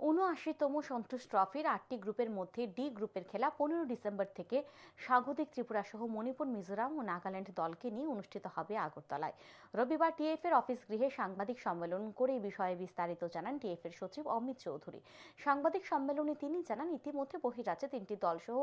উনআশিতম সন্তোষ ট্রফির আটটি গ্রুপের মধ্যে ডি গ্রুপের খেলা পনেরো ডিসেম্বর থেকে স্বাগতিক ত্রিপুরা সহ মণিপুর, মিজোরাম ও নাগাল্যান্ড দলকে নিয়ে অনুষ্ঠিত হবে আগরতলায়। রবিবার টিএফ এর অফিস গৃহে সাংবাদিক সম্মেলন করে এই বিষয়ে বিস্তারিত জানান টিএফ এর সচিব অমিত চৌধুরী। সাংবাদিক সম্মেলনে তিনি জানান, ইতিমধ্যে বহিরাজ্যে তিনটি দলসহ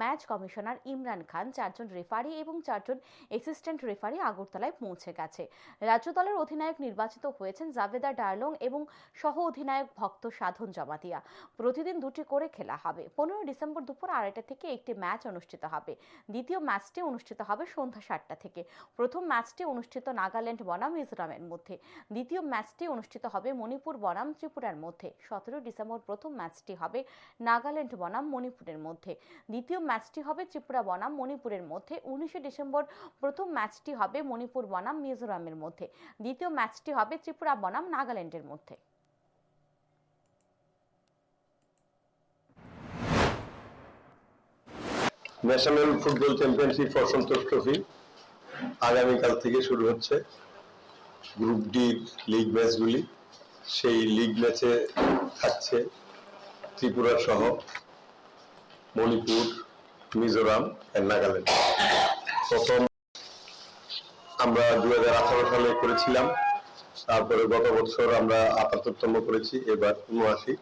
ম্যাচ কমিশনার ইমরান খান, চারজন রেফারি এবং চারজন অ্যাসিস্ট্যান্ট রেফারি আগরতলায় পৌঁছে গেছে। রাজ্য দলের অধিনায়ক নির্বাচিত হয়েছেন জাভেদা ডার্লং এবং সহ অধিনায়ক ভক্ত সাধন জমাতিয়া প্রতিদিন দুটি করে খেলা হবে। পনেরো ডিসেম্বর দুপুর আড়াইটা থেকে একটি ম্যাচ অনুষ্ঠিত হবে। দ্বিতীয় ম্যাচটি অনুষ্ঠিত হবে সন্ধ্যা সাতটা থেকে। প্রথম ম্যাচটি অনুষ্ঠিত নাগাল্যান্ড বনাম মিজোরামের মধ্যে। দ্বিতীয় ম্যাচটি অনুষ্ঠিত হবে মণিপুর বনাম ত্রিপুরার মধ্যে। সতেরো ডিসেম্বর প্রথম ম্যাচটি হবে নাগাল্যান্ড বনাম মণিপুরের মধ্যে। দ্বিতীয় ম্যাচটি হবে ত্রিপুরা বনাম মণিপুরের মধ্যে। উনিশে ডিসেম্বর প্রথম ম্যাচটি হবে মণিপুর বনাম মিজোরামের মধ্যে। দ্বিতীয় ম্যাচটি হবে ত্রিপুরা বনাম নাগাল্যান্ডের মধ্যে। National football championship for Santosh trophy আগামীকাল থেকে শুরু হচ্ছে গ্রুপ ডি লিগ ম্যাচগুলি সেই লিগ ম্যাচে থাকছে ত্রিপুরা সহ মণিপুর, মিজোরাম নাগাল্যান্ড। প্রথম আমরা দু হাজার আঠারো সালে করেছিলাম, তারপরে গত বছর আমরা আপাততম করেছি, এবার উনআশি